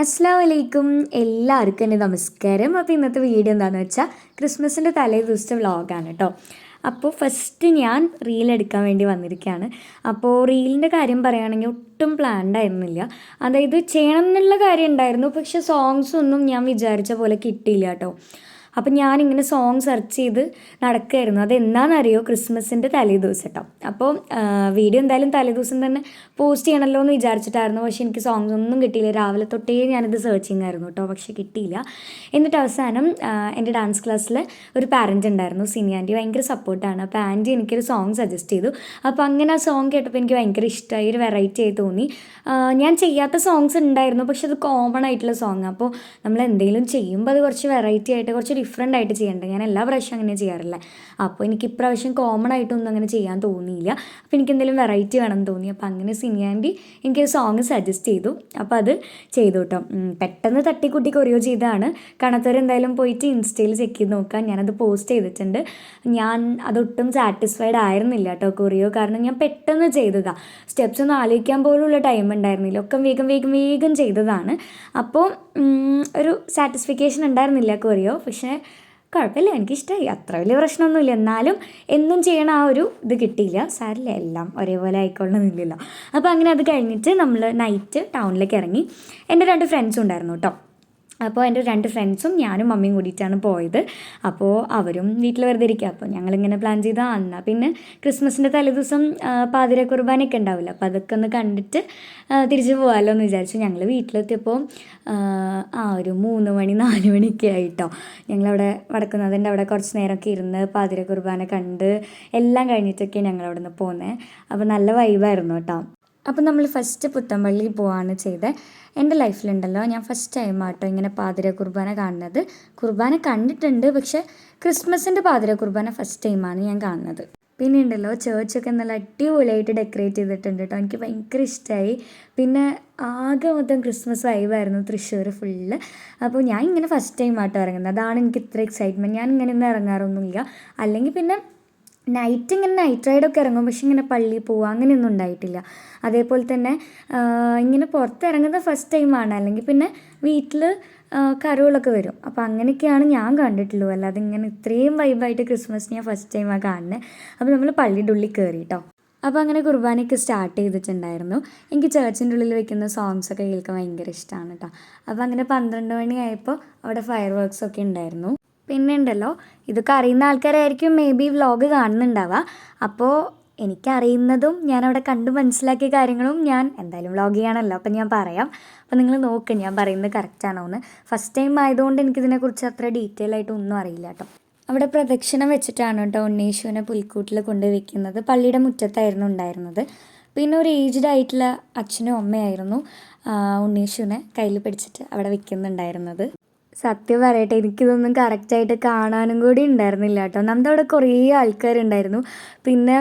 അസ്സാം വലൈക്കും എല്ലാവർക്കും എന്റെ നമസ്കാരം. അപ്പോൾ ഇന്നത്തെ വീഡിയോ എന്താണെന്ന് വെച്ചാൽ ക്രിസ്മസിന്റെ തലേ ദിവസത്തെ വ്ളോഗാണ് കേട്ടോ. അപ്പോൾ ഫസ്റ്റ് ഞാൻ റീൽ എടുക്കാൻ വേണ്ടി വന്നിരിക്കുകയാണ്. അപ്പോൾ റീലിന്റെ കാര്യം പറയുകയാണെങ്കിൽ ഒട്ടും പ്ലാൻഡ് ആയിരുന്നില്ല. അതായത് ചെയ്യണം എന്നുള്ള കാര്യം ഉണ്ടായിരുന്നു. പക്ഷേ സോങ്സ് ഒന്നും ഞാൻ വിചാരിച്ച പോലെ കിട്ടിയില്ല കേട്ടോ. അപ്പം ഞാനിങ്ങനെ സോങ് സെർച്ച് ചെയ്ത് നടക്കുകയായിരുന്നു. അത് എന്താണെന്നറിയോ ക്രിസ്മസിന്റെ തലേ ദിവസം കേട്ടോ അപ്പോൾ വീഡിയോ എന്തായാലും തലേ ദിവസം തന്നെ പോസ്റ്റ് ചെയ്യണമല്ലോ എന്ന് വിചാരിച്ചിട്ടായിരുന്നു. പക്ഷേ എനിക്ക് സോങ്സ് ഒന്നും കിട്ടിയില്ല. രാവിലെ തൊട്ടേ ഞാനിത് സെർച്ചിങ് ആയിരുന്നു കേട്ടോ. പക്ഷേ കിട്ടിയില്ല. എന്നിട്ട് അവസാനം എന്റെ ഡാൻസ് ക്ലാസ്സിൽ ഒരു പാരന്റ് ഉണ്ടായിരുന്നു. സിനി ആന്റി ഭയങ്കര സപ്പോർട്ടാണ് അപ്പോൾ ആന്റി എനിക്കൊരു സോങ് സജസ്റ്റ് ചെയ്തു. അപ്പോൾ അങ്ങനെ ആ സോങ് കേട്ടപ്പോൾ എനിക്ക് ഭയങ്കര ഇഷ്ടമായി. ഒരു വെറൈറ്റി ആയി തോന്നി. ഞാൻ ചെയ്യാത്ത സോങ്സ് ഉണ്ടായിരുന്നു. പക്ഷെ അത് കോമൺ ആയിട്ടുള്ള സോങ് അപ്പോൾ നമ്മൾ എന്തെങ്കിലും ചെയ്യുമ്പോൾ അത് കുറച്ച് വെറൈറ്റി ആയിട്ട് കുറച്ച് ഡിഫറെന്റ് ആയിട്ട് ചെയ്യേണ്ടത് ഞാൻ എല്ലാ പ്രാവശ്യം അങ്ങനെ ചെയ്യാറില്ല. അപ്പോൾ എനിക്ക് ഇപ്രാവശ്യം കോമൺ ആയിട്ടൊന്നും അങ്ങനെ ചെയ്യാൻ തോന്നിയില്ല. അപ്പോൾ എനിക്ക് എന്തെങ്കിലും വെറൈറ്റി വേണമെന്ന് തോന്നി. അപ്പോൾ അങ്ങനെ സിനിയാന്റെ എനിക്കൊരു സോങ് സജസ്റ്റ് ചെയ്തു. അപ്പോൾ അത് ചെയ്തു കേട്ടോ പെട്ടെന്ന് തട്ടിക്കുട്ടി കൊറിയോ ചെയ്തതാണ്. എന്തായാലും പോയിട്ട് ഇൻസ്റ്റയിൽ ചെക്ക് ചെയ്ത് നോക്കാം. ഞാനത് പോസ്റ്റ് ചെയ്തിട്ടുണ്ട്. ഞാൻ അതൊട്ടും സാറ്റിസ്ഫൈഡ് ആയിരുന്നില്ല കേട്ടോ കൊറിയോ. കാരണം ഞാൻ പെട്ടെന്ന് ചെയ്തതാണ് സ്റ്റെപ്സ് ഒന്നും ആലോചിക്കാൻ പോലുള്ള ടൈം ഉണ്ടായിരുന്നില്ല. ഒക്കെ വേഗം വേഗം വേഗം ചെയ്തതാണ്. അപ്പോൾ ഒരു സാറ്റിസ്ഫിക്കേഷൻ ഉണ്ടായിരുന്നില്ല കൊറിയോ. പക്ഷേ കുഴപ്പമില്ല. എനിക്കിഷ്ടമായി അത്ര വലിയ പ്രശ്നമൊന്നുമില്ല. എന്നാലും എന്നും ചെയ്യണ ആ ഒരു ഇത് കിട്ടിയില്ല. സാരില്ല എല്ലാം ഒരേപോലെ ആയിക്കൊള്ളണമെന്നില്ലല്ലോ അപ്പോൾ അങ്ങനെ അത് കഴിഞ്ഞിട്ട് നമ്മൾ നൈറ്റ് ടൗണിലേക്ക് ഇറങ്ങി. എന്റെ രണ്ട് ഫ്രണ്ട്സും ഉണ്ടായിരുന്നു കേട്ടോ അപ്പോൾ എന്റെ രണ്ട് ഫ്രണ്ട്സും ഞാനും മമ്മിയും കൂടിയിട്ടാണ് പോയത്. അപ്പോൾ അവരും വീട്ടിൽ വെറുതെ ഇരിക്കുക അപ്പോൾ ഞങ്ങളിങ്ങനെ പ്ലാൻ ചെയ്താൽ എന്നാൽ പിന്നെ ക്രിസ്മസിന്റെ തലേദിവസം പാതിര കുർബാനയൊക്കെ ഉണ്ടാവില്ല? അപ്പോൾ അതൊക്കെ ഒന്ന് കണ്ടിട്ട് തിരിച്ചു പോകാമല്ലോ എന്ന് വിചാരിച്ചു. ഞങ്ങൾ വീട്ടിലെത്തിയപ്പോൾ ആ, ഒരു മൂന്ന് മണി നാല് മണിയൊക്കെ ആയിട്ടോ. ഞങ്ങളവിടെ വടക്കുന്നതിന്റെ അവിടെ കുറച്ച് നേരമൊക്കെ ഇരുന്ന് പാതിര കുർബാന കണ്ട് എല്ലാം കഴിഞ്ഞിട്ടൊക്കെ ഞങ്ങൾ അവിടെ നിന്ന് പോകുന്നത് അപ്പോൾ നല്ല വൈബായിരുന്നു കേട്ടോ. അപ്പോൾ നമ്മൾ ഫസ്റ്റ് പുത്തമ്പള്ളി പോവാണ് ചെയ്തത് എന്റെ ലൈഫിലുണ്ടല്ലോ ഞാൻ ഫസ്റ്റ് ടൈം ആട്ടോ ഇങ്ങനെ പാതിര കുർബാന കാണുന്നത്. കുർബാന കണ്ടിട്ടുണ്ട് പക്ഷേ ക്രിസ്മസിന്റെ പാതിര കുർബാന ഫസ്റ്റ് ടൈമാണ് ഞാൻ കാണുന്നത്. പിന്നെ ഉണ്ടല്ലോ ചേർച്ചൊക്കെ നല്ല അടിപൊളിയായിട്ട് ഡെക്കറേറ്റ് ചെയ്തിട്ടുണ്ട് കേട്ടോ എനിക്ക് ഭയങ്കര ഇഷ്ടമായി പിന്നെ ആകെ മൊത്തം ക്രിസ്മസ് വൈബായിരുന്നു തൃശ്ശൂർ ഫുള്ള് അപ്പോൾ ഞാൻ ഇങ്ങനെ ഫസ്റ്റ് ടൈം ആട്ടോ ഇറങ്ങുന്നത്. അതാണ് എനിക്ക് ഇത്ര എക്സൈറ്റ്മെന്റ് ഞാൻ ഇങ്ങനെ ഒന്നും ഇറങ്ങാറൊന്നുമില്ല. അല്ലെങ്കിൽ പിന്നെ നൈറ്റ് ഇങ്ങനെ നൈറ്റ് റൈഡൊക്കെ ഇറങ്ങും. പക്ഷെ ഇങ്ങനെ പള്ളി പോവുക അങ്ങനെയൊന്നും ഉണ്ടായിട്ടില്ല. അതേപോലെ തന്നെ ഇങ്ങനെ പുറത്തിറങ്ങുന്നത് ഫസ്റ്റ് ടൈമാണ് അല്ലെങ്കിൽ പിന്നെ വീട്ടിൽ കരോളൊക്കെ വരും. അപ്പോൾ അങ്ങനെയൊക്കെയാണ് ഞാൻ കണ്ടിട്ടുള്ളൂ അല്ലാതെ ഇങ്ങനെ ഇത്രയും വൈബായിട്ട് ക്രിസ്മസ് ഞാൻ ഫസ്റ്റ് ടൈമാണ് കാണുന്നത് അപ്പോൾ നമ്മൾ പള്ളിയുടെ ഉള്ളിൽ കയറി കേട്ടോ അപ്പോൾ അങ്ങനെ കുർബാനയൊക്കെ സ്റ്റാർട്ട് ചെയ്തിട്ടുണ്ടായിരുന്നു. എനിക്ക് ചേർച്ചിന്റെ ഉള്ളിൽ വെക്കുന്ന സോങ്സ് ഒക്കെ കേൾക്കാൻ ഭയങ്കര ഇഷ്ടമാണ് കേട്ടോ അപ്പോൾ അങ്ങനെ പന്ത്രണ്ട് മണിയായപ്പോൾ അവിടെ ഫയർ വർക്ക്സ് ഒക്കെ ഉണ്ടായിരുന്നു. പിന്നെ ഉണ്ടല്ലോ ഇതൊക്കെ അറിയുന്ന ആൾക്കാരായിരിക്കും മേ ബി വ്ലോഗ് കാണുന്നുണ്ടാവുക. അപ്പോൾ എനിക്കറിയുന്നതും ഞാൻ അവിടെ കണ്ടു മനസ്സിലാക്കിയ കാര്യങ്ങളും ഞാൻ എന്തായാലും വ്ലോഗ് ചെയ്യാണല്ലോ. അപ്പം ഞാൻ പറയാം. അപ്പം നിങ്ങൾ നോക്ക് ഞാൻ പറയുന്നത് കറക്റ്റാണോ എന്ന് ഫസ്റ്റ് ടൈം ആയതുകൊണ്ട് എനിക്കിതിനെക്കുറിച്ച് അത്ര ഡീറ്റെയിൽ ആയിട്ട് ഒന്നും അറിയില്ല കേട്ടോ. അവിടെ പ്രദക്ഷിണം വെച്ചിട്ടാണ് കേട്ടോ ഉണ്ണീശുവിനെ പുൽക്കൂട്ടിൽ കൊണ്ട് വെക്കുന്നത് പള്ളിയുടെ മുറ്റത്തായിരുന്നു ഉണ്ടായിരുന്നത്. പിന്നെ ഒരു ഏജ്ഡ് ആയിട്ടുള്ള അച്ഛനും അമ്മയായിരുന്നു ഉണ്ണീശുവിനെ കയ്യിൽ പിടിച്ചിട്ട് അവിടെ വെക്കുന്നുണ്ടായിരുന്നത്. സത്യം പറയട്ടെ എനിക്കിതൊന്നും കറക്റ്റായിട്ട് കാണാനും കൂടി ഉണ്ടായിരുന്നില്ല കേട്ടോ. നമ്മുടെ അവിടെ കുറേ ആൾക്കാരുണ്ടായിരുന്നു. പിന്നെ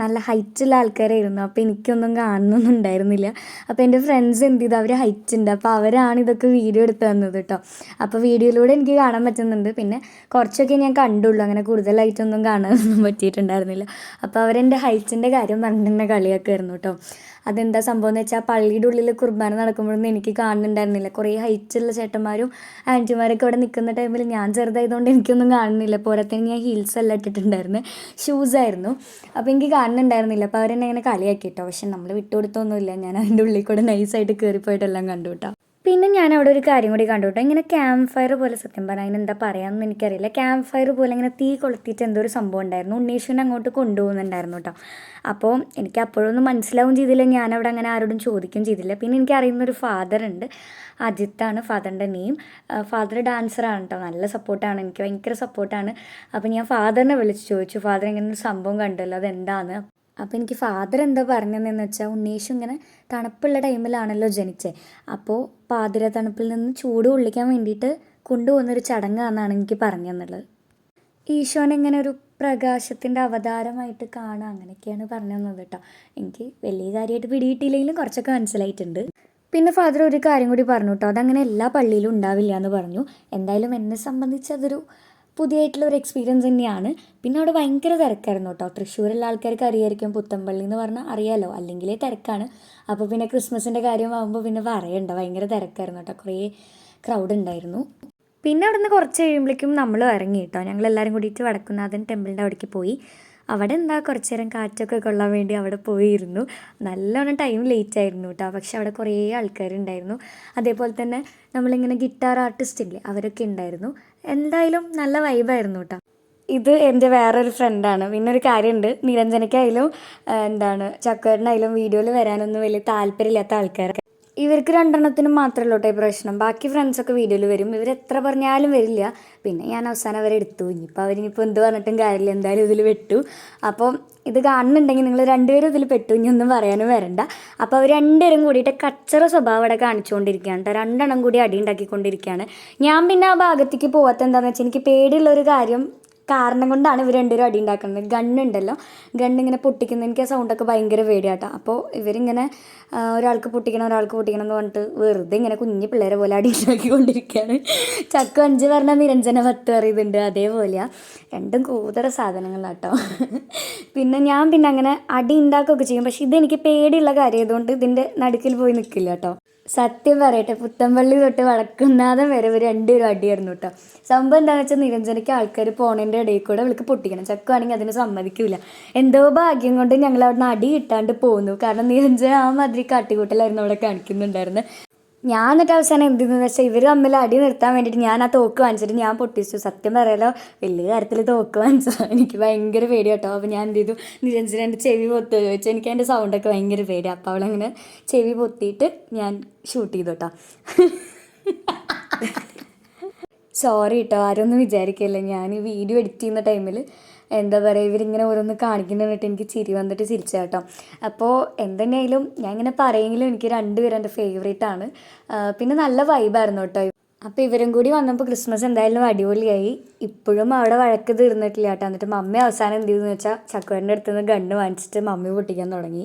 നല്ല ഹൈറ്റുള്ള ആൾക്കാരായിരുന്നു. അപ്പോൾ എനിക്കൊന്നും കാണുന്നൊന്നും ഉണ്ടായിരുന്നില്ല. അപ്പോൾ എന്റെ ഫ്രണ്ട്സ് എന്ത് ചെയ്തു? അവർ ഹൈറ്റ് ഉണ്ട്. അപ്പോൾ അവരാണ് ഇതൊക്കെ വീഡിയോ എടുത്ത് തന്നത് കേട്ടോ. അപ്പോൾ വീഡിയോയിലൂടെ എനിക്ക് കാണാൻ പറ്റുന്നുണ്ട്. പിന്നെ കുറച്ചൊക്കെ ഞാൻ കണ്ടുള്ളൂ. അങ്ങനെ കൂടുതലായിട്ടൊന്നും കാണാനൊന്നും പറ്റിയിട്ടുണ്ടായിരുന്നില്ല. അപ്പോൾ അവരെന്റെ ഹൈറ്റിന്റെ കാര്യം പറഞ്ഞിട്ടുണ്ടെങ്കിൽ കളിയൊക്കെ ആയിരുന്നു കേട്ടോ. അതെന്താ സംഭവം എന്ന് വെച്ചാൽ പള്ളിയുടെ ഉള്ളിൽ കുർബാന നടക്കുമ്പോഴൊന്നും എനിക്ക് കാണുന്നുണ്ടായിരുന്നില്ല. കുറേ ഹൈറ്റുള്ള ചേട്ടന്മാരും ആന്റിമാരൊക്കെ അവിടെ നിൽക്കുന്ന ടൈമിൽ ഞാൻ ചെറുതായതുകൊണ്ട് എനിക്കൊന്നും കാണുന്നില്ല. പോരാത്തതിന് ഞാൻ ഹീൽസ് എല്ലാം ഇട്ടിട്ടുണ്ടായിരുന്നു. ഷൂസ് ആയിരുന്നു. അപ്പോൾ എനിക്ക് കാണുന്നുണ്ടായിരുന്നില്ല. അപ്പോൾ അവരെന്നെ ഇങ്ങനെ കളിയാക്കി കേട്ടോ. പക്ഷെ നമ്മൾ വിട്ടുകൊടുത്തൊന്നുമില്ല. ഞാൻ അതിന്റെ ഉള്ളിൽ കൂടെ നൈസായിട്ട് കയറിപ്പോയിട്ടെല്ലാം കണ്ടു കേട്ടോ. പിന്നെ ഞാൻ അവിടെ ഒരു കാര്യം കൂടി കണ്ടു കേട്ടോ. ഇങ്ങനെ ക്യാമ്പ് ഫയർ പോലെ സത്യം പറഞ്ഞാൽ അതിന് എന്താ പറയാമെന്ന് എനിക്കറിയില്ല. ക്യാമ്പ് ഫയർ പോലെ ഇങ്ങനെ തീ കൊളുത്തിയിട്ട് എന്തോ ഒരു സംഭവം ഉണ്ടായിരുന്നു. ഉണ്ണീഷുവിനെ അങ്ങോട്ട് കൊണ്ടുപോകുന്നുണ്ടായിരുന്നു കേട്ടോ. അപ്പോൾ എനിക്ക് അപ്പോഴൊന്നും മനസ്സിലാവും ചെയ്തില്ല. അവിടെ അങ്ങനെ ആരോടും ചോദിക്കുകയും ചെയ്തില്ല. പിന്നെ എനിക്ക് അറിയുന്ന ഒരു ഫാദർ ഉണ്ട്. അജിത്താണ് ഫാദറിന്റെ നെയിം ഫാദർ ഡാൻസറാണ് കേട്ടോ. നല്ല സപ്പോർട്ടാണ് എനിക്ക് ഭയങ്കര സപ്പോർട്ടാണ് അപ്പോൾ ഞാൻ ഫാദറിനെ വിളിച്ച് ചോദിച്ചു. ഫാദർ ഇങ്ങനെ ഒരു സംഭവം കണ്ടല്ലോ. അതെന്താന്ന്? അപ്പോൾ എനിക്ക് ഫാദർ എന്താ പറഞ്ഞതെന്ന് വെച്ചാൽ ഉണ്ണീഷു ഇങ്ങനെ തണുപ്പുള്ള ടൈമിലാണല്ലോ ജനിച്ചത് അപ്പോൾ പാതിര തണുപ്പിൽ നിന്ന് ചൂട് കൊള്ളിക്കാൻ വേണ്ടിയിട്ട് കൊണ്ടുപോകുന്നൊരു ചടങ്ങാണെന്നാണ് എനിക്ക് പറഞ്ഞു തന്നുള്ളത് ഈശോനെ ഇങ്ങനെ ഒരു പ്രകാശത്തിന്റെ അവതാരമായിട്ട് കാണാം അങ്ങനെയൊക്കെയാണ് പറഞ്ഞു തന്നത് കേട്ടോ. എനിക്ക് വലിയ കാര്യമായിട്ട് പിടിയിട്ടില്ലെങ്കിലും കുറച്ചൊക്കെ മനസ്സിലായിട്ടുണ്ട്. പിന്നെ ഫാദർ ഒരു കാര്യം കൂടി പറഞ്ഞു കേട്ടോ അതങ്ങനെ എല്ലാ പള്ളിയിലും ഉണ്ടാവില്ല എന്ന് പറഞ്ഞു. എന്തായാലും എന്നെ സംബന്ധിച്ച് അതൊരു പുതിയതായിട്ടുള്ള ഒരു എക്സ്പീരിയൻസ് തന്നെയാണ്. പിന്നെ അവിടെ ഭയങ്കര തിരക്കായിരുന്നു കേട്ടോ. തൃശ്ശൂരുള്ള ആൾക്കാർക്ക് അറിയായിരിക്കും പുത്തമ്പള്ളി എന്ന് പറഞ്ഞാൽ അറിയാലോ. അല്ലെങ്കിലേ തിരക്കാണ്. അപ്പോൾ പിന്നെ ക്രിസ്മസിന്റെ കാര്യമാകുമ്പോൾ പിന്നെ പറയണ്ട. ഭയങ്കര തിരക്കായിരുന്നു കേട്ടോ. കുറേ ക്രൗഡ് ഉണ്ടായിരുന്നു. പിന്നെ അവിടുന്ന് കുറച്ച് കഴിയുമ്പോഴേക്കും നമ്മൾ ഇറങ്ങി കേട്ടോ. ഞങ്ങൾ എല്ലാവരും കൂടിയിട്ട് വടക്കുന്നാഥൻ ടെമ്പിളിന്റെ അവിടേക്ക് പോയി. അവിടെ എന്താ കുറച്ച് നേരം കാറ്റൊക്കെ കൊള്ളാൻ വേണ്ടി അവിടെ പോയിരുന്നു. നല്ലോണം ടൈം ലേറ്റ് ആയിരുന്നു കേട്ടോ പക്ഷെ അവിടെ കുറേ ആൾക്കാരുണ്ടായിരുന്നു. അതേപോലെ തന്നെ നമ്മളിങ്ങനെ ഗിറ്റാർ ആർട്ടിസ്റ്റ് ഇല്ലേ അവരൊക്കെ ഉണ്ടായിരുന്നു. എന്തായാലും നല്ല വൈബായിരുന്നു കേട്ടോ ഇത് എന്റെ വേറൊരു ഫ്രണ്ടാണ് പിന്നെ ഒരു കാര്യമുണ്ട് നിരഞ്ജനയ്ക്കായാലും എന്താണ് ചക്കുവേട്ടനായാലും വീഡിയോയിൽ വരാനൊന്നും വലിയ താല്പര്യമില്ലാത്ത ആൾക്കാരൊക്കെ ഇവർക്ക് രണ്ടെണ്ണത്തിനും മാത്രമല്ല കേട്ടോ പ്രശ്നം. ബാക്കി ഫ്രണ്ട്സൊക്കെ വീഡിയോയിൽ വരും. ഇവർ എത്ര പറഞ്ഞാലും വരില്ല. പിന്നെ ഞാൻ അവസാനം അവരെ എടുത്തു. ഇനിയിപ്പോൾ അവരിനിപ്പോൾ എന്ത് പറഞ്ഞിട്ടും കാര്യമില്ല. എന്തായാലും ഇതിൽ വെട്ടു അപ്പോൾ ഇത് കാണുന്നുണ്ടെങ്കിൽ നിങ്ങൾ രണ്ടുപേരും ഇതിൽ പെട്ടു. ഇനി ഒന്നും പറയാനും വരണ്ട. അപ്പോൾ അവർ രണ്ടുപേരും കൂടിയിട്ട് കച്ചറ സ്വഭാവം അവിടെ കാണിച്ചുകൊണ്ടിരിക്കുകയാണ് കേട്ടോ. രണ്ടെണ്ണം കൂടി അടി ഉണ്ടാക്കിക്കൊണ്ടിരിക്കുകയാണ്. ഞാൻ പിന്നെ ആ ഭാഗത്തേക്ക് പോകാത്ത എന്താണെന്ന് വെച്ചാൽ എനിക്ക് പേടിയുള്ളൊരു കാര്യം കാരണം കൊണ്ടാണ് ഇവർ രണ്ടുപേരും അടി ഉണ്ടാക്കുന്നത് ഗണ്ണുണ്ടല്ലോ ഗണ്ണിങ്ങനെ പൊട്ടിക്കുന്ന എനിക്ക് ആ സൗണ്ടൊക്കെ ഭയങ്കര പേടിയാട്ടോ. അപ്പോൾ ഇവരിങ്ങനെ ഒരാൾക്ക് പൊട്ടിക്കണം ഒരാൾക്ക് പൊട്ടിക്കണം എന്ന് പറഞ്ഞിട്ട് വെറുതെ ഇങ്ങനെ കുഞ്ഞു പിള്ളേരെ പോലെ അടി ഉണ്ടാക്കിക്കൊണ്ടിരിക്കുകയാണ് ചക്ക അഞ്ച് പറഞ്ഞ നിരഞ്ജന പത്ത് പറയുന്നുണ്ട്. അതേപോലെയാ. രണ്ടും കൂതറ സാധനങ്ങളാട്ടോ. പിന്നെ ഞാൻ പിന്നെ അങ്ങനെ അടി ഉണ്ടാക്കുകയൊക്കെ ചെയ്യും. പക്ഷെ ഇതെനിക്ക് പേടിയുള്ള കാര്യം ആയതുകൊണ്ട് ഇതിന്റെ നടുക്കിൽ പോയി നിൽക്കില്ല കേട്ടോ. സത്യം പറയട്ടെ പുത്തമ്പള്ളി തൊട്ട് വളക്കുന്നാഥം വരെ ഇവർ രണ്ടുപേരും അടിയായിരുന്നു കേട്ടോ സംഭവം എന്താണെന്ന് വെച്ചാൽ നിരഞ്ജനയ്ക്ക് ആൾക്കാർ പോണേന്റെ ഇടയിൽ കൂടെ അവൾക്ക് പൊട്ടിക്കണം. ചക്കുവാണെങ്കിൽ അതിന് സമ്മതിക്കില്ല എന്തോ ഭാഗ്യം കൊണ്ട് ഞങ്ങൾ അവിടുന്ന് അടി കിട്ടാണ്ട് പോന്നു. കാരണം നിരഞ്ജന ആ മാതിരി കാട്ടിക്കൂട്ടലായിരുന്നു അവിടെ കാണിക്കുന്നുണ്ടായിരുന്നത് ഞാൻ എന്നിട്ട് അവസാനം എന്ത് ചെയ്തെന്ന് വെച്ചാൽ ഇവർ തമ്മിൽ അടി നിർത്താൻ വേണ്ടിയിട്ട് ഞാൻ ആ തോക്ക് വാങ്ങിച്ചിട്ട് ഞാൻ പൊട്ടിച്ചു. സത്യം പറയാലോ വലിയ കാര്യത്തിൽ തോക്ക് വാങ്ങിച്ചതാണ് എനിക്ക് ഭയങ്കര പേടി കേട്ടോ അപ്പോൾ ഞാൻ എന്ത് ചെയ്തു? നിരഞ്ജന എന്റെ ചെവി പൊത്ത് ചോദിച്ചു എനിക്ക് എന്റെ സൗണ്ടൊക്കെ ഭയങ്കര പേടി അപ്പോൾ അവളങ്ങനെ ചെവി പൊത്തിയിട്ട് ഞാൻ ഷൂട്ട് ചെയ്തു കേട്ടോ സോറി കേട്ടോ ആരൊന്നും വിചാരിക്കില്ല. ഞാൻ ഈ വീഡിയോ എഡിറ്റ് ചെയ്യുന്ന ടൈമിൽ എന്താ പറയുക ഇവരിങ്ങനെ ഓരോന്ന് കാണിക്കുന്നിട്ട് എനിക്ക് ചിരി വന്നിട്ട് ചിരിച്ച കേട്ടോ. അപ്പോൾ എന്തെന്നെയായാലും ഞാൻ ഇങ്ങനെ പറയെങ്കിലും എനിക്ക് രണ്ടുപേരും എന്റെ ഫേവറേറ്റ് ആണ്. പിന്നെ നല്ല വൈബായിരുന്നു കേട്ടോ. അപ്പോൾ ഇവരും കൂടി വന്നപ്പോൾ ക്രിസ്മസ് എന്തായാലും അടിപൊളിയായി. ഇപ്പോഴും അവിടെ വഴക്ക് തീർന്നിട്ടില്ല കേട്ടോ. എന്നിട്ട് മമ്മി അവസാനം എന്ത് ചെയ്തെന്ന് വെച്ചാൽ ചക്കുവരന്റെ അടുത്ത് നിന്ന് ഗണ്ണ് വാങ്ങിച്ചിട്ട് മമ്മി പൊട്ടിക്കാൻ തുടങ്ങി.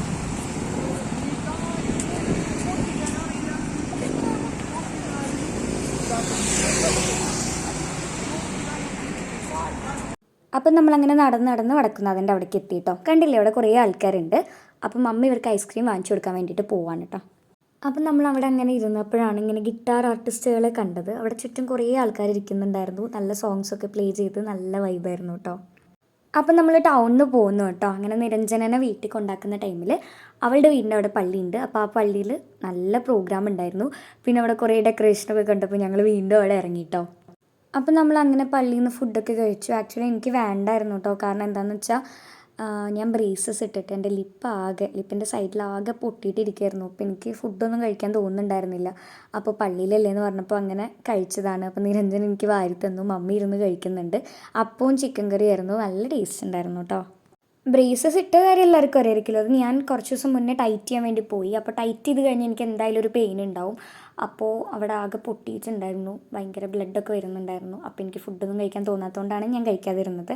അപ്പം നമ്മളങ്ങനെ നടന്ന് നടന്ന് വടക്കുന്നാഥന്റെ അവിടേക്ക് എത്തി കേട്ടോ കണ്ടില്ലേ അവിടെ കുറേ ആൾക്കാരുണ്ട്. അപ്പം മമ്മി ഇവർക്ക് ഐസ്ക്രീം വാങ്ങിച്ചു കൊടുക്കാൻ വേണ്ടിയിട്ട് പോവാണ് കേട്ടോ. അപ്പം നമ്മൾ അവിടെ അങ്ങനെ ഇരുന്നപ്പോഴാണ് ഇങ്ങനെ ഗിറ്റാർ ആർട്ടിസ്റ്റുകളെ കണ്ടത്. അവിടെ ചുറ്റും കുറേ ആൾക്കാർ ഇരിക്കുന്നുണ്ടായിരുന്നു. നല്ല സോങ്സ് ഒക്കെ പ്ലേ ചെയ്ത് നല്ല വൈബായിരുന്നു കേട്ടോ. അപ്പം നമ്മൾ ടൗണിൽ പോകുന്നു കേട്ടോ. അങ്ങനെ നിരഞ്ജനനെ വീട്ടിൽ കൊണ്ടാക്കുന്ന ടൈമിൽ അവളുടെ വീടിന്റെ അവിടെ പള്ളിയുണ്ട്. അപ്പോൾ ആ പള്ളിയിൽ നല്ല പ്രോഗ്രാം ഉണ്ടായിരുന്നു. പിന്നെ അവിടെ കുറേ ഡെക്കറേഷനൊക്കെ കണ്ടപ്പോൾ ഞങ്ങൾ വീണ്ടും അവിടെ ഇറങ്ങി കേട്ടോ. അപ്പം നമ്മൾ അങ്ങനെ പള്ളിയിൽ നിന്ന് ഫുഡൊക്കെ കഴിച്ചു. ആക്ച്വലി എനിക്ക് വേണ്ടായിരുന്നു കേട്ടോ കാരണം എന്താണെന്ന് വെച്ചാൽ ഞാൻ ബ്രേസസ് ഇട്ടിട്ട് എന്റെ ലിപ്പ് ആകെ ലിപ്പിന്റെ സൈഡിൽ ആകെ പൊട്ടിയിട്ടിരിക്കുകയായിരുന്നു അപ്പോൾ എനിക്ക് ഫുഡൊന്നും കഴിക്കാൻ തോന്നുന്നുണ്ടായിരുന്നില്ല. അപ്പോൾ പള്ളിയിലല്ലേ എന്ന് പറഞ്ഞപ്പോൾ അങ്ങനെ കഴിച്ചതാണ്. അപ്പോൾ നിരഞ്ജൻ എനിക്ക് വാരി തന്നു. മമ്മി ഇരുന്ന് കഴിക്കുന്നുണ്ട്. അപ്പവും ചിക്കൻ കറി ആയിരുന്നു നല്ല ടേസ്റ്റ് ഉണ്ടായിരുന്നു കേട്ടോ ബ്രേസസ് ഇട്ട കാര്യം എല്ലാവർക്കും അറിയായിരിക്കില്ല അത് ഞാൻ കുറച്ച് ദിവസം മുന്നേ ടൈറ്റ് ചെയ്യാൻ വേണ്ടി പോയി. അപ്പോൾ ടൈറ്റ് ചെയ്ത് കഴിഞ്ഞ് എനിക്ക് എന്തായാലും ഒരു പെയിൻ ഉണ്ടാവും. അപ്പോൾ അവിടെ ആകെ പൊട്ടിയിട്ടുണ്ടായിരുന്നു. ഭയങ്കര ബ്ലഡൊക്കെ വരുന്നുണ്ടായിരുന്നു. അപ്പോൾ എനിക്ക് ഫുഡൊന്നും കഴിക്കാൻ തോന്നാത്തതുകൊണ്ടാണ് ഞാൻ കഴിക്കാതിരുന്നത്.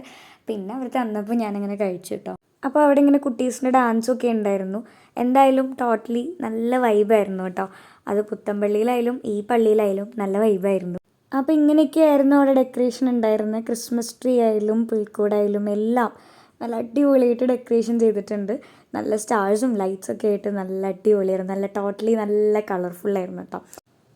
പിന്നെ അവർ തന്നപ്പോൾ ഞാനങ്ങനെ കഴിച്ചു കേട്ടോ. അപ്പോൾ അവിടെ ഇങ്ങനെ കുട്ടീസിന്റെ ഡാൻസൊക്കെ ഉണ്ടായിരുന്നു. എന്തായാലും ടോട്ടലി നല്ല വൈബായിരുന്നു കേട്ടോ. അത് പുത്തമ്പള്ളിയിലായാലും ഈ പള്ളിയിലായാലും നല്ല വൈബായിരുന്നു അപ്പോൾ ഇങ്ങനെയൊക്കെയായിരുന്നു അവിടെ ഡെക്കറേഷൻ ഉണ്ടായിരുന്നത്. ക്രിസ്മസ് ട്രീ ആയാലും പുൽക്കൂടായാലും എല്ലാം. നല്ല അടിപൊളിയായിട്ട് ഡെക്കറേഷൻ ചെയ്തിട്ടുണ്ട്. നല്ല സ്റ്റാഴ്സും ലൈറ്റ്സ് ഒക്കെ ആയിട്ട് നല്ല അടിപൊളിയായിരുന്നു. നല്ല ടോട്ടലി നല്ല കളർഫുള്ളായിരുന്നു കേട്ടോ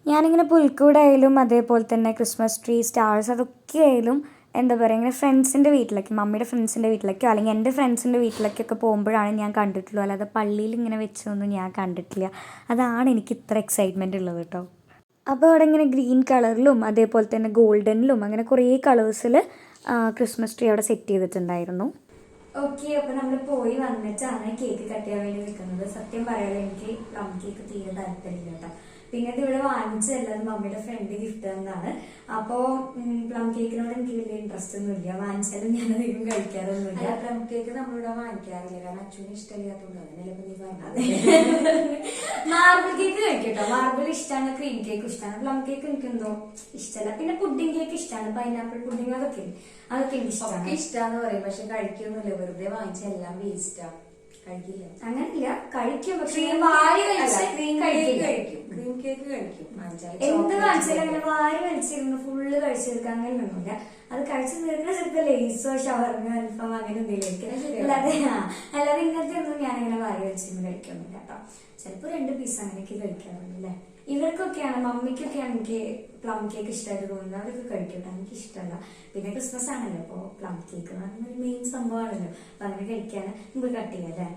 ഞാനിങ്ങനെ പുൽക്കൂടായാലും അതേപോലെ തന്നെ ക്രിസ്മസ് ട്രീ സ്റ്റാഴ്സ് അതൊക്കെ ആയാലും എന്താ പറയുക ഇങ്ങനെ ഫ്രണ്ട്സിന്റെ വീട്ടിലേക്ക് മമ്മിയുടെ ഫ്രണ്ട്സിന്റെ വീട്ടിലേക്കോ അല്ലെങ്കിൽ എന്റെ ഫ്രണ്ട്സിന്റെ വീട്ടിലേക്കൊക്കെ പോകുമ്പോഴാണ് ഞാൻ കണ്ടിട്ടുള്ളൂ. അല്ലാതെ പള്ളിയിൽ ഇങ്ങനെ വെച്ചതൊന്നും ഞാൻ കണ്ടിട്ടില്ല. അതാണ് എനിക്ക് ഇത്ര എക്സൈറ്റ്മെന്റ് ഉള്ളത് കേട്ടോ അപ്പോൾ അവിടെ ഇങ്ങനെ ഗ്രീൻ കളറിലും അതേപോലെ തന്നെ ഗോൾഡനിലും അങ്ങനെ കുറേ കളേഴ്സിൽ ക്രിസ്മസ് ട്രീ അവിടെ സെറ്റ് ചെയ്തിട്ടുണ്ടായിരുന്നു. ഓക്കെ അപ്പൊ നമ്മൾ പോയി വന്നിട്ടാണ് കേക്ക് കട്ട് ചെയ്യാൻ വേണ്ടി നിൽക്കുന്നത്. സത്യം പറയാതെ എനിക്ക് പ്ലം കേക്ക് തീരെ താല്പര്യമില്ല കേട്ടോ. പിന്നെ ഇത് ഇവിടെ വാങ്ങിച്ചതല്ല അത് മമ്മിയുടെ ഫ്രണ്ട് ഗിഫ്റ്റ് തന്നാണ് അപ്പോ പ്ലം കേക്കിനോട് എനിക്ക് വലിയ ഇൻട്രസ്റ്റ് ഒന്നും ഇല്ല വാങ്ങിച്ചാലും ഞാൻ അധികം കഴിക്കാറൊന്നുമില്ല. ഇല്ല പ്ലം കേക്ക് നമ്മളിവിടെ വാങ്ങിക്കാറില്ല. കാരണം അച്ഛന് ഇഷ്ടമില്ലാത്തതുകൊണ്ട് വാങ്ങിക്കുന്നത് മാർബിൾ കഴിക്കട്ടോ മാർബിൾ ഇഷ്ടമാണ് ക്രീം കേക്ക് ഇഷ്ടമാണ് പ്ലം കേക്ക് എനിക്ക് എന്തോ ഇഷ്ടമല്ല പിന്നെ പുഡിംഗ് കേക്ക് ഇഷ്ടമാണ് പൈനാപ്പിൾ പുഡിംഗ് അതൊക്കെ അതൊക്കെ എനിക്ക് ഇഷ്ടമാണ് പറയും പക്ഷെ കഴിക്കൊന്നുമില്ല. വെറുതെ വാങ്ങിച്ച എല്ലാം വേസ്റ്റാ കഴിക്കില്ല. അങ്ങനെയില്ല കഴിക്കും പക്ഷെ ക്രീം വാരി കേക്ക് വലിച്ച് കേക്ക് കഴിക്കില്ല. ക്രീം കേക്ക് കഴിക്കും. വാങ്ങിച്ചാൽ എന്ത് chocolate കാണിച്ചാലും cake. അങ്ങനെ വാരി വലിച്ചിരുന്ന് ഫുള്ള് അങ്ങനെയൊന്നുമില്ല. അത് കഴിച്ചു തീർക്കുന്ന ചിലപ്പോ ലേസോ ഷവർമ അൽഫാം അങ്ങനെ എന്തെങ്കിലും അത്. ശരിയാ. അല്ലാതെ ആ, അല്ലാതെ ഇങ്ങനത്തെ ഒന്നും ഞാൻ അങ്ങനെ വാരി വലിച്ചിരുന്ന് കഴിക്കുന്നില്ല കേട്ടോ. ചിലപ്പോ രണ്ട് പീസ് അങ്ങനെയൊക്കെ കഴിക്കാറുണ്ട് അല്ലേ? ഇവർക്കൊക്കെയാണ് മമ്മിക്കൊക്കെയാണ് എനിക്ക് പ്ലം കേക്ക് ഇഷ്ടമായിട്ട് തോന്നുന്നത്. അവരൊക്കെ കഴിക്കട്ടെ. എനിക്ക് ഇഷ്ടമല്ല പിന്നെ ക്രിസ്മസ് ആണല്ലോ അപ്പോൾ പ്ലം കേക്ക് എന്ന് പറയുന്ന ഒരു മെയിൻ സംഭവമാണല്ലോ. അപ്പൊ അങ്ങനെ കഴിക്കാൻ നമുക്ക് കട്ട് ചെയ്യാം അല്ലേ?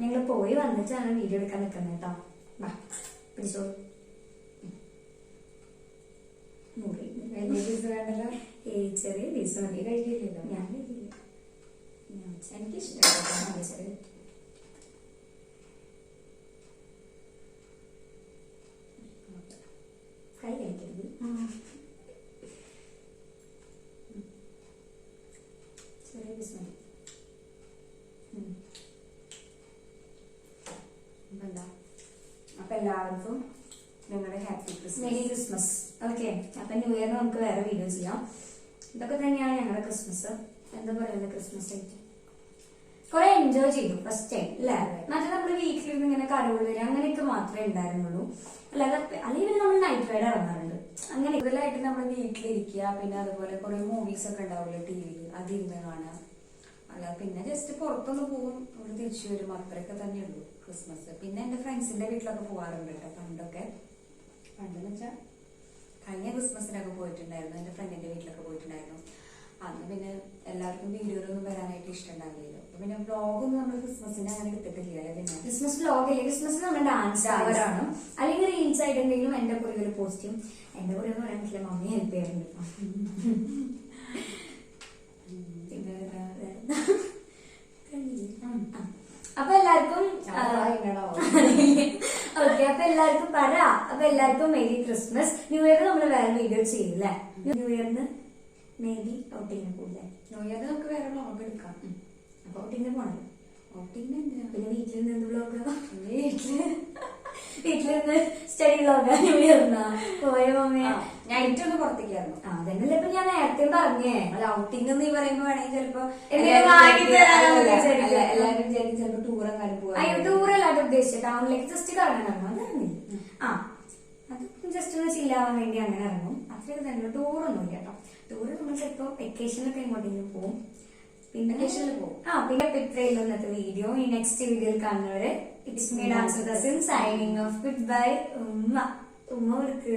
ഞങ്ങൾ പോയി വന്നിട്ടാണ് വീഡിയോ എടുക്കാൻ നിൽക്കുന്നത് കേട്ടോ. വാ പിടിച്ചോ. ചെറിയ പീസ് മതി. കഴിക്കില്ലല്ലോ ഞാൻ കഴിക്കില്ല ഞാൻ എനിക്ക് ഇഷ്ടമല്ല ചെറിയ ചെറിയ കൈ കഴിക്കരുത് ചെറിയ പീസ് മതി ഉം. അപ്പൊ എന്താ അപ്പൊ എല്ലാവർക്കും നിങ്ങളുടെ happy Christmas merry Christmas okay അപ്പൊ ന്യൂ ഇയറിന് നമുക്ക് വേറെ വീഡിയോ ചെയ്യാം. ഇതൊക്കെ തന്നെയാണ് ഞങ്ങളുടെ ക്രിസ്മസ് എന്താ പറയുന്നത് ക്രിസ്മസ് ആയിട്ട്? കുറെ എൻജോയ് ചെയ്തു ഫസ്റ്റ് ടൈം അല്ലേ? മറ്റേ നമ്മുടെ വീട്ടിലിരുന്ന് ഇങ്ങനെ കടവുകൾ വരിക അങ്ങനെയൊക്കെ മാത്രമേ ഉണ്ടായിരുന്നുള്ളൂ. അല്ലാതെ അല്ലെങ്കിൽ നമ്മൾ നൈറ്റ് റൈഡ് ഇറങ്ങാറുണ്ട് അങ്ങനെ കൂടുതലായിട്ട് നമ്മൾ വീട്ടിലിരിക്കുക പിന്നെ അതുപോലെ കുറെ മൂവീസ് ഒക്കെ ഉണ്ടാവില്ലേ ടി വിയിൽ അതിരുന്ന് കാണുക. അല്ല പിന്നെ ജസ്റ്റ് പുറത്തൊന്ന് പോകും. ഇവിടെ തിരിച്ചു വരും. അത്രയൊക്കെ തന്നെ ഉള്ളൂ ക്രിസ്മസ് പിന്നെ എന്റെ ഫ്രണ്ട്സിന്റെ വീട്ടിലൊക്കെ പോകാറുണ്ട് കേട്ടോ പണ്ടൊക്കെ. പണ്ടെന്ന് വെച്ചാൽ കഴിഞ്ഞ ക്രിസ്മസിനൊക്കെ പോയിട്ടുണ്ടായിരുന്നു. എന്റെ ഫ്രണ്ടിന്റെ വീട്ടിലൊക്കെ പോയിട്ടുണ്ടായിരുന്നു. അന്ന് പിന്നെ എല്ലാവർക്കും വീഡിയോയിലൊന്നും വരാനായിട്ട് ഇഷ്ടമുണ്ടാവില്ലല്ലോ അപ്പൊ പിന്നെ വ്ളോഗൊന്നും നമ്മൾ ക്രിസ്മസിന് അങ്ങനെ കിട്ടത്തില്ല പിന്നെ? ക്രിസ്മസ് വ്ലോഗ് അല്ലേ ക്രിസ്മസ് നമ്മൾ ഡാൻസ് ആവറാണ്. അല്ലെങ്കിൽ റീൽസ് ആയിട്ട് എന്തെങ്കിലും എന്റെ കുറേ ഒരു പോസ്റ്റ് ചെയ്യും. എന്റെ കുറേ എന്ന് പറയാൻ പറ്റില്ല. മമ്മി ഹെൽപ്പ് ചെയ്യാറുണ്ട്. അപ്പൊ എല്ലാവർക്കും? ഓക്കെ അപ്പൊ എല്ലാവർക്കും പറ. അപ്പൊ എല്ലാവർക്കും മേരി ക്രിസ്മസ്. ന്യൂ ഇയർ നമ്മൾ വേറെ വീഡിയോ ചെയ്യില്ലേ ന്യൂ ഇയറിന് മേബി ഔട്ടിങ് ഔട്ടിങ്ങിന് പോകില്ലേ ന്യൂ ഇയറിന് നമുക്ക് വേറെ വ്ളോഗ് എടുക്കാം. അപ്പൊ ഔട്ടിങ്ങിന് പോണല്ലോ ഔട്ടിങ്ങിന് പിന്നെ വീട്ടിൽ നിന്ന് ബ്ലോഗ് വീട്ടിൽ. വീട്ടിലിരുന്ന് സ്റ്റഡി ബ്ലോഗ് ന്യൂ ഇയറിനാ പോയ? മമ്മിയെ നൈറ്റ് ഒന്ന് പുറത്തേക്കായിരുന്നു. അതന്നല്ലേ ഇപ്പൊ ഞാൻ നേരത്തെ പറഞ്ഞേ. അല്ല ഔട്ടിംഗ് എന്ന് പറയുമ്പോ വേണമെങ്കിൽ ചിലപ്പോ എല്ലാരും വിചാരിക്കും, ചിലപ്പോ ടൂർ എങ്ങാനും പോകാൻ ദൂരല്ലാട്ട് ഉദ്ദേശിച്ചത് ടൗണിലേക്ക് ജസ്റ്റ് കറങ്ങണം. അതാണ് ആ അത് ജസ്റ്റ് ഒന്ന് ചില്ലാവാൻ വേണ്ടി അങ്ങനെ ഇറങ്ങും. അത്രയൊക്കെ തന്നെ ടൂറൊന്നും ഇല്ല കേട്ടോ ടൂറ് നമ്മൾ ചിലപ്പോ വെക്കേഷനൊക്കെ എങ്ങോട്ടെങ്കിലും പോകും പിന്നെ വെക്കേഷനിൽ പോവും. ആ പിന്നെ പിത്രയിൽ ഇന്നത്തെ വീഡിയോ ഈ നെക്സ്റ്റ് വീഡിയോയിൽ കാണുന്നവര് it's me dance sin signing off good bye ഉമ്മ. ഉമ്മ കൊടുക്ക്